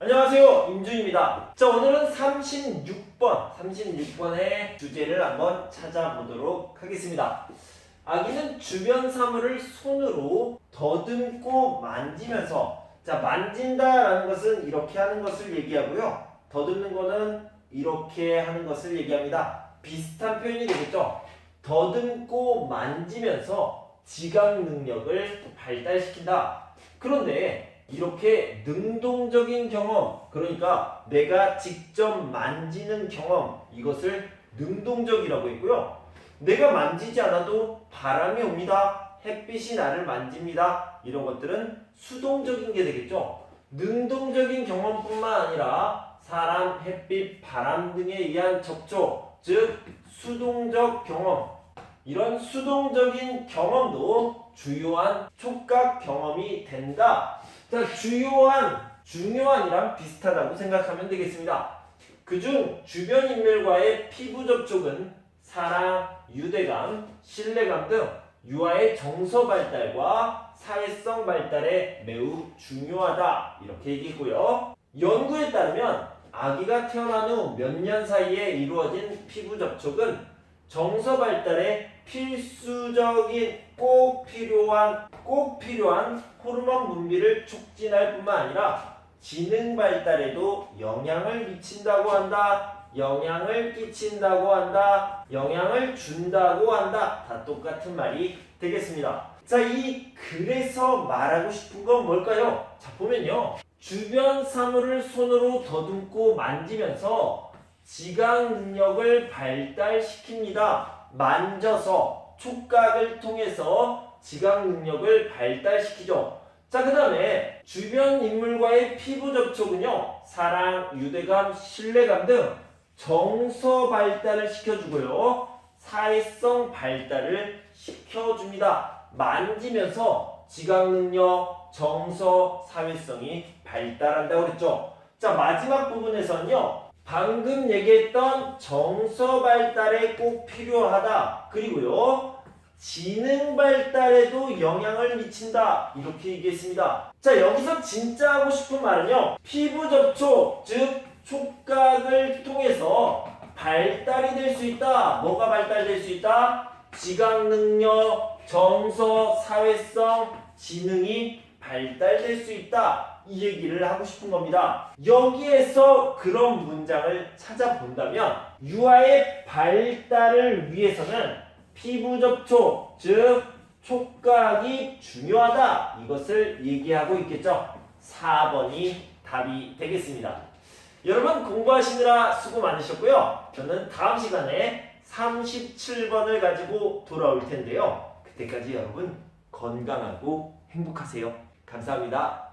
안녕하세요. 임준입니다. 자 오늘은 36번 36번의 주제를 한번 찾아보도록 하겠습니다. 아기는 주변 사물을 손으로 더듬고 만지면서 자 만진다 라는 것은 이렇게 하는 것을 얘기하고요. 더듬는 거는 이렇게 하는 것을 얘기합니다. 비슷한 표현이 되겠죠? 더듬고 만지면서 지각 능력을 발달시킨다. 그런데 이렇게 능동적인 경험, 그러니까 내가 직접 만지는 경험, 이것을 능동적이라고 했고요. 내가 만지지 않아도 바람이 옵니다. 햇빛이 나를 만집니다. 이런 것들은 수동적인 게 되겠죠. 능동적인 경험뿐만 아니라 사람, 햇빛, 바람 등에 의한 접촉, 즉 수동적 경험, 이런 수동적인 경험도 주요한 촉각 경험이 된다. 자, 주요한, 중요한이랑 비슷하다고 생각하면 되겠습니다. 그중 주변 인물과의 피부 접촉은 사랑, 유대감, 신뢰감 등 유아의 정서 발달과 사회성 발달에 매우 중요하다. 이렇게 얘기했고요. 연구에 따르면 아기가 태어난 후 몇 년 사이에 이루어진 피부 접촉은 정서 발달에 필수적인 꼭 필요한 꼭 필요한 호르몬 분비를 촉진할 뿐만 아니라 지능 발달에도 영향을 미친다고 한다. 영향을 끼친다고 한다. 영향을 준다고 한다. 다 똑같은 말이 되겠습니다. 자, 이 글에서 말하고 싶은 건 뭘까요? 자, 보면요. 주변 사물을 손으로 더듬고 만지면서 지각 능력을 발달시킵니다. 만져서 촉각을 통해서 지각 능력을 발달시키죠. 자, 그 다음에 주변 인물과의 피부 접촉은요, 사랑, 유대감, 신뢰감 등 정서 발달을 시켜주고요, 사회성 발달을 시켜줍니다. 만지면서 지각 능력, 정서, 사회성이 발달한다고 그랬죠. 자, 마지막 부분에서는요, 방금 얘기했던 정서 발달에 꼭 필요하다. 그리고요, 지능 발달에도 영향을 미친다. 이렇게 얘기했습니다. 자, 여기서 진짜 하고 싶은 말은요, 피부 접촉, 즉, 촉각을 통해서 발달이 될 수 있다. 뭐가 발달될 수 있다? 지각 능력, 정서, 사회성, 지능이 발달될 수 있다. 이 얘기를 하고 싶은 겁니다. 여기에서 그런 문장을 찾아본다면 유아의 발달을 위해서는 피부 접촉, 즉 촉각이 중요하다. 이것을 얘기하고 있겠죠. 4번이 답이 되겠습니다. 여러분 공부하시느라 수고 많으셨고요. 저는 다음 시간에 37번을 가지고 돌아올 텐데요. 그때까지 여러분 건강하고 행복하세요. 감사합니다.